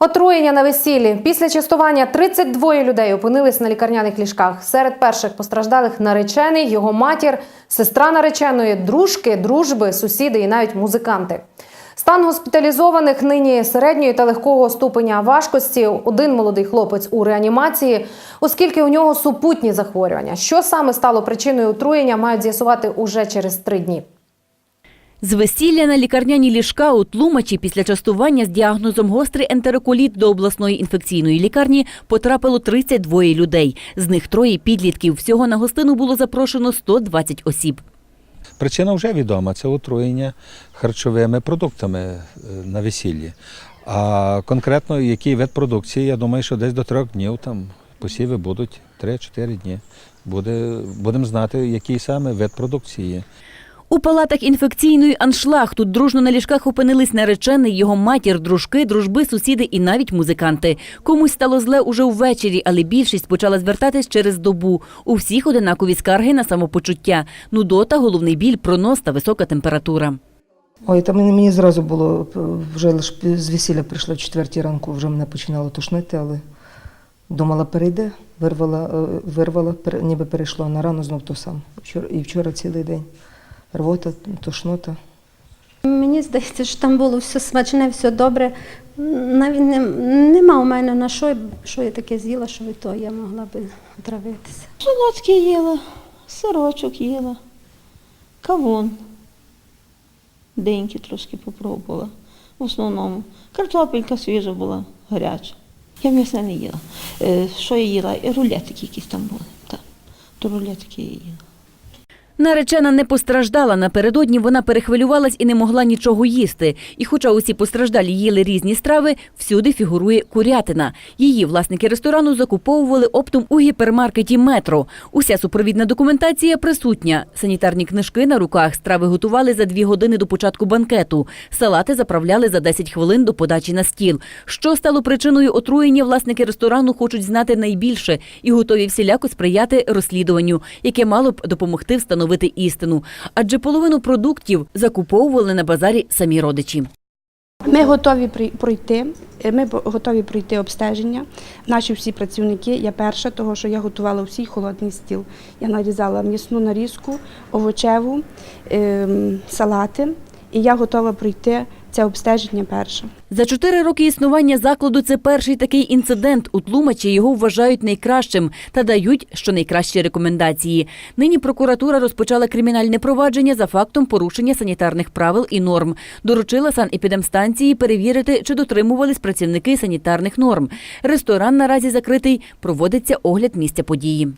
Отруєння на весіллі. Після частування 32 людей опинились на лікарняних ліжках. Серед перших постраждалих наречений, його матір, сестра нареченої, дружки, дружби, сусіди і навіть музиканти. Стан госпіталізованих нині середньої та легкого ступеня важкості. Один молодий хлопець у реанімації, оскільки у нього супутні захворювання. Що саме стало причиною отруєння, мають з'ясувати уже через три дні. З весілля на лікарняні ліжка у Тлумачі після частування з діагнозом гострий ентероколіт до обласної інфекційної лікарні потрапило 32 людей. З них троє підлітків. Всього на гостину було запрошено 120 осіб. Причина вже відома це отруєння харчовими продуктами е, на весіллі. А конкретно який вид продукції, я думаю, що десь до трьох днів там посіви будуть 3-4 дні. Буде, будемо знати, який саме вид продукції. У палатах інфекційної аншлаг тут дружно на ліжках опинились наречений, його матір, дружки, дружби, сусіди і навіть музиканти. Комусь стало зле уже ввечері, але більшість почала звертатись через добу. У всіх одинакові скарги на самопочуття, нудота, головний біль, пронос та висока температура. Ой, та мені, зразу було вже лише з весілля прийшла в четвертій ранку, вже мене починало тошнити, але думала, перейде, вирвала, е, вирвала, ніби перейшло на рану знов то сам. І вчора цілий день. Рвота, тошнота. Мені здається, що там було все смачне, все добре. Навіть не, нема у мене на що, що я таке з'їла, що від того я могла би отравитися. Солодке їла, сирочок їла, кавун. Деньки трошки попробувала. В основному. Картопелька свіжа була, гаряча. Я м'ясне не їла. Е, Що я їла? Рулетики якісь там були. Так. То рулетики я їла. Наречена не постраждала. Напередодні вона перехвилювалась і не могла нічого їсти. І хоча усі постраждалі їли різні страви, всюди фігурує курятина. Її власники ресторану закуповували оптом у гіпермаркеті Метро. Уся супровідна документація присутня. Санітарні книжки на руках. Страви готували за дві години до початку банкету. Салати заправляли за 10 хвилин до подачі на стіл. Що стало причиною отруєння, власники ресторану хочуть знати найбільше і готові всіляко сприяти розслідуванню, яке мало б допомогти встановити істину. Адже половину продуктів закуповували на базарі самі родичі. Ми готові пройти. е, Ми готові пройти обстеження. Наші всі працівники. Я перша, того що я готувала всій холодний стіл. Я нарізала м'ясну нарізку, овочеву, ем, салати. І я готова пройти це обстеження перша. За чотири роки існування закладу це перший такий інцидент. У Тлумачі його вважають найкращим та дають щонайкращі рекомендації. Нині прокуратура розпочала кримінальне провадження за фактом порушення санітарних правил і норм. Доручила санепідемстанції перевірити, чи дотримувались працівники санітарних норм. Ресторан наразі закритий. Проводиться огляд місця події.